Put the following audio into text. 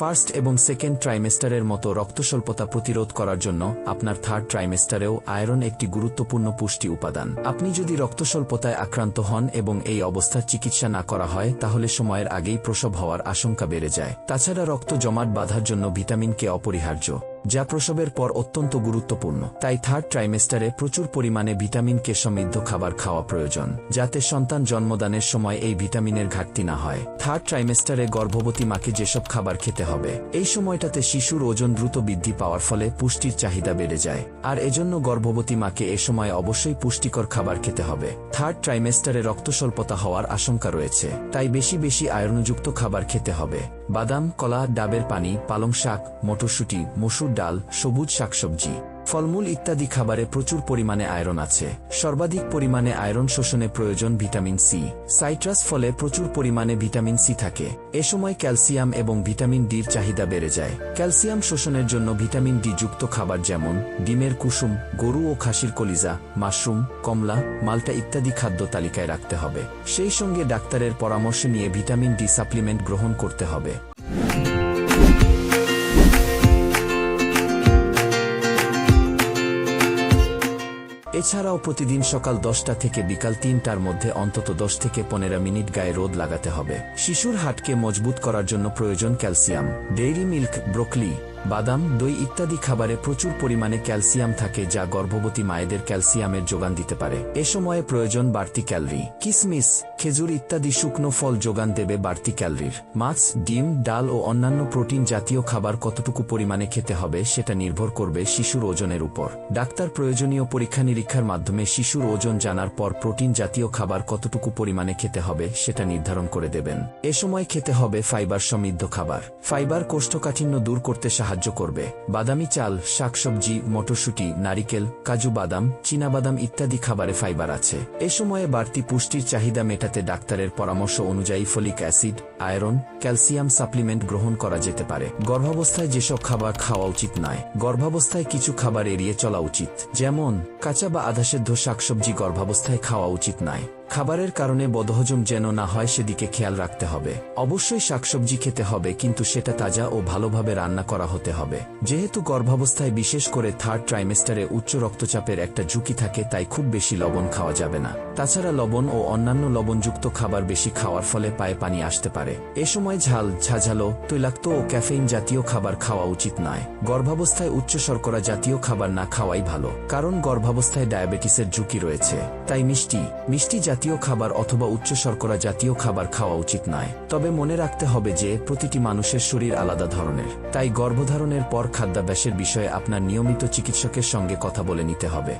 First এবং second ট্রাইমেস্টারের মতো রক্তস্বল্পতা প্রতিরোধ করার জন্য আপনার থার্ড ট্রাইমেস্টারেও আয়রন একটি গুরুত্বপূর্ণ পুষ্টি উপাদান। আপনি যদি রক্তস্বল্পতায় আক্রান্ত হন এবং এই অবস্থার চিকিৎসা না করা হয়, তাহলে সময়ের আগেই প্রসব হওয়ার আশঙ্কা বেড়ে যায়। তাছাড়া রক্ত জমাট বাঁধার জন্য ভিটামিন কে অপরিহার্য। যা প্রসবের পর অত্যন্ত গুরুত্বপূর্ণ। তাই থার্ড ট্রাইমেস্টারে প্রচুর পরিমাণে ভিটামিন কে সমৃদ্ধ খাবার খাওয়া প্রয়োজন, যাতে সন্তান জন্মদানের সময় এই ভিটামিনের ঘাটতি না হয়। থার্ড ট্রাইমেস্টারে গর্ভবতী মাকে যেসব খাবার খেতে হবে, এই সময়টাতে শিশুর ওজন দ্রুত বৃদ্ধি পাওয়ার ফলে পুষ্টির চাহিদা বেড়ে যায়। আর এজন্য গর্ভবতী মাকে এ সময় অবশ্যই পুষ্টিকর খাবার খেতে হবে। থার্ড ট্রাইমেস্টারে রক্তস্বল্পতা হওয়ার আশঙ্কা রয়েছে, তাই বেশি বেশি আয়রনযুক্ত খাবার খেতে হবে। বাদাম কলা ডাবের পানি পালং শাক মটরশুঁটি মসুর ডাল সবুজ শাকসবজি। ফলমূল ইত্যাদি খাবারে প্রচুর পরিমাণে আয়রন আছে। সর্বাধিক পরিমাণে আয়রন শোষণে প্রয়োজন ভিটামিন সি। সাইট্রাস ফলে প্রচুর পরিমাণে ভিটামিন সি থাকে। এ সময় ক্যালসিয়াম এবং ভিটামিন ডির চাহিদা বেড়ে যায়। ক্যালসিয়াম শোষণের জন্য ভিটামিন ডি যুক্ত খাবার যেমন, ডিমের কুসুম, গরু ও খাসির কলিজা, মাশরুম, কমলা, মাল্টা ইত্যাদি খাদ্য তালিকায় রাখতে হবে। সেই সঙ্গে ডাক্তারের পরামর্শ নিয়ে ভিটামিন ডি সাপ্লিমেন্ট গ্রহণ করতে হবে। এছাড়াও প্রতিদিন সকাল দশটা থেকে বিকাল তিনটার মধ্যে অন্তত দশ থেকে পনেরো মিনিট গায়ে রোদ লাগাতে হবে। শিশুর হাটকে মজবুত করার জন্য প্রয়োজন ক্যালসিয়াম, ডেইরি মিল্ক, ব্রোকলি। বাদাম, দই ইত্যাদি খাবারে প্রচুর পরিমাণে ক্যালসিয়াম থাকে যা গর্ভবতী মায়েদের ক্যালসিয়ামের যোগান দিতে পারে। এ সময়ে প্রয়োজন বাড়তি ক্যালরি। কিসমিস, খেজুর ইত্যাদি শুকনো ফল যোগান দেবে বাড়তি ক্যালরির। মাছ, ডিম, ডাল ও অন্যান্য প্রোটিন জাতীয় খাবার কতটুকু পরিমাণে খেতে হবে সেটা নির্ভর করবে শিশুর ওজনের উপর। ডাক্তার প্রয়োজনীয় পরীক্ষা নিরীক্ষার মাধ্যমে শিশুর ওজন জানার পর প্রোটিন জাতীয় খাবার কতটুকু পরিমাণে খেতে হবে সেটা নির্ধারণ করে দেবেন। এ সময় খেতে হবে ফাইবার সমৃদ্ধ খাবার। ফাইবার কোষ্ঠকাঠিন্য দূর করতে সাহায্য করবে। বাদামি চাল, শাকসবজি, মটরশুঁটি, নারিকেল, কাজু বাদাম, চীনাবাদাম ইত্যাদি খাবারে ফাইবার আছে। এ সময়ে বাড়তি পুষ্টির চাহিদা মেটাতে ডাক্তারের পরামর্শ অনুযায়ী folic acid, iron, calcium supplement গ্রহণ করা যেতে পারে। গর্ভাবস্থায় যেসব খাবার খাওয়া উচিত নয়, গর্ভাবস্থায় কিছু খাবার এড়িয়ে চলা উচিত। যেমন, কাঁচা বা আধাসেদ্ধ শাকসবজি গর্ভাবস্থায় খাওয়া উচিত নয়। খাবারের কারণে বদহজম যেন না হয় সেদিকে খেয়াল রাখতে হবে। অবশ্যই শাকসবজি খেতে হবে, কিন্তু সেটা তাজা ও ভালোভাবে রান্না করা হতে হবে। যেহেতু গর্ভাবস্থায় বিশেষ করে থার্ড ট্রাইমেস্টারে উচ্চ রক্তচাপের একটা ঝুঁকি থাকে, তাই খুব বেশি লবণ খাওয়া যাবে না। তাছাড়া লবণ ও অন্যান্য লবণযুক্ত খাবার বেশি খাওয়ার ফলে পায়ে পানি আসতে পারে। এ সময় ঝাল, ঝাঝালো, তৈলাক্ত ও ক্যাফেইন জাতীয় খাবার খাওয়া উচিত নয়। গর্ভাবস্থায় উচ্চ শর্করা জাতীয় খাবার না খাওয়াই ভালো, কারণ গর্ভাবস্থায় ডায়াবেটিসের ঝুঁকি রয়েছে। তাই মিষ্টি মিষ্টি জাতীয় খাবার অথবা উচ্চ শর্করা জাতীয় খাবার খাওয়া উচিত নয়। তবে মনে রাখতে হবে যে, প্রতিটি মানুষের শরীর আলাদা ধরনের। তাই গর্ভধারণের পর খাদ্যাভ্যাসের বিষয়ে আপনার নিয়মিত চিকিৎসকের সঙ্গে কথা বলে নিতে হবে।